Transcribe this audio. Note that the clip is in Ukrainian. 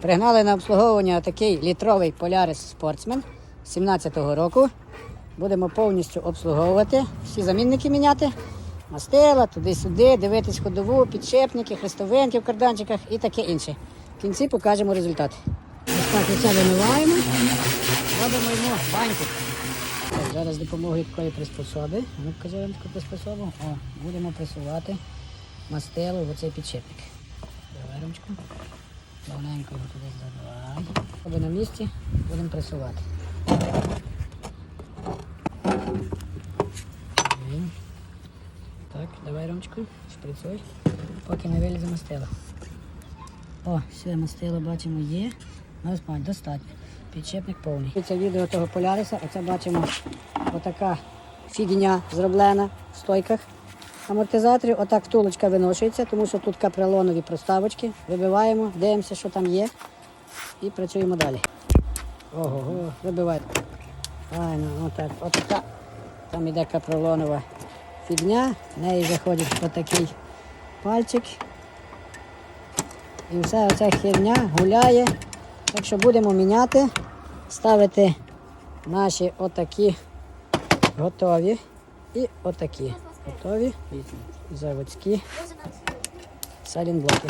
Пригнали на обслуговування такий літровий Polaris Sportsman 17-го року. Будемо повністю обслуговувати, всі замінники міняти. Мастила, туди-сюди, дивитись ходову, підшипники, хрестовинки в карданчиках і таке інше. В кінці покажемо результат. Ось так оце вимиваємо, робимо йому баньку. Зараз допомогою такої приспособи. Ну, покажи вам таку приспособу. О, будемо пресувати мастило в оцей підшипник. Давай ручку. Давненько його туди задавай. Коли на місці, будемо пресувати. Так, давай ручку, шприцуй, поки не вилізе мастило. О, все, мастило бачимо є. Бачимо, достатньо. Підшипник повний. Це відео того поляриса, оце бачимо отака фігня зроблена в стойках амортизаторів. Отак втулочка виношується, тому що тут каприлонові проставочки. Вибиваємо, дивимося, що там є. І працюємо далі. Ого, вибивай. Файно, отак, отака. Там іде капролонова фігня, в неї заходить отакий пальчик. І вся оця херня гуляє. Так що будемо міняти, ставити наші отакі готові і отакі готові? Заводські. Салінблоки.